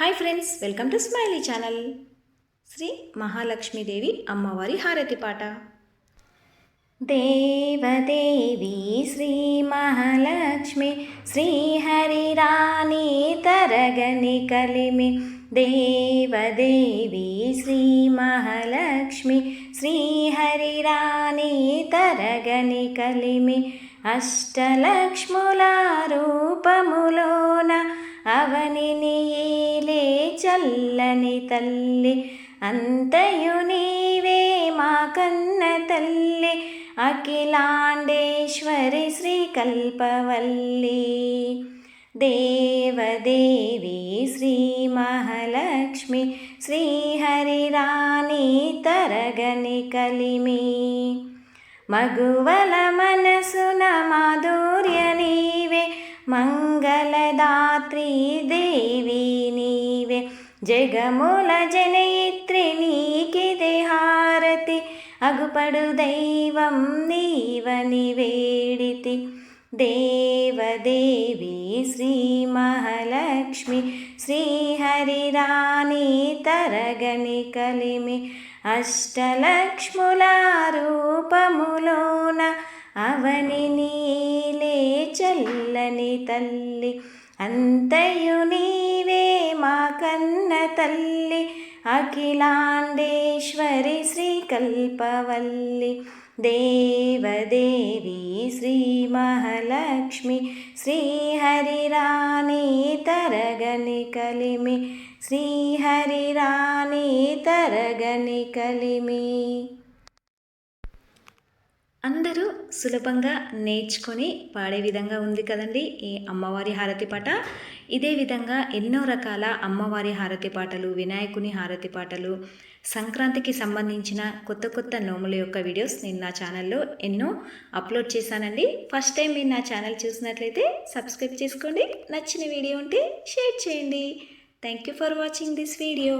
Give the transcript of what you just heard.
Hi friends welcome to smiley channel Shri Mahalakshmidevi అమ్మవారి హారతి పాట. దేవదేవి శ్రీ మహాలక్ష్మి శ్రీహరిరాణి తరగని కలిమి. దేవదేవి శ్రీ మహాలక్ష్మి శ్రీహరిరాణి తరగని కలిమి. అష్టలక్ష్ముల రూపములోన అవనిని చల్లని తల్లి అంతయు నీవే మా కన్న తల్లి అఖిలాండేశ్వరి శ్రీ కల్పవల్లి దేవదేవి శ్రీ మహాలక్ష్మి శ్రీహరిరాణి తరగని కలిమి. మగువల మనసున మాధుర్య నీవే మంగళదాత్రి దేవి. జగమూల జనయిత్రి నీకిదే హారతి అగుపడు దైవం నీవని వేడితి దేవదేవి శ్రీ మహాలక్ష్మి శ్రీహరిరాణి తరగని కలిమి అష్టలక్ష్ముల రూపములోన అవని నీలే చల్లని తల్లి. అంతయు నీవే మా కన్న तल्ल अखिलाण्डेश्वरि श्रीकल्पवल्ली देवदेवी श्रीमहालक्ष्मि श्रीहरिराणि तरगणकलिमि श्रीहरिराणि तरगणकलिमि అందరూ సులభంగా నేర్చుకొని పాడే విధంగా ఉంది కదండి ఈ అమ్మవారి హారతి పాట. ఇదే విధంగా ఎన్నో రకాల అమ్మవారి హారతి పాటలు వినాయకుని హారతి పాటలు సంక్రాంతికి సంబంధించిన కొత్త కొత్త నోముల యొక్క వీడియోస్ నేను నా ఛానల్లో ఎన్నో అప్లోడ్ చేశానండి. ఫస్ట్ టైం మీరు నా ఛానల్ చూసినట్లయితే సబ్స్క్రైబ్ చేసుకోండి. నచ్చిన వీడియో ఉంటే షేర్ చేయండి. Thank you for watching this video.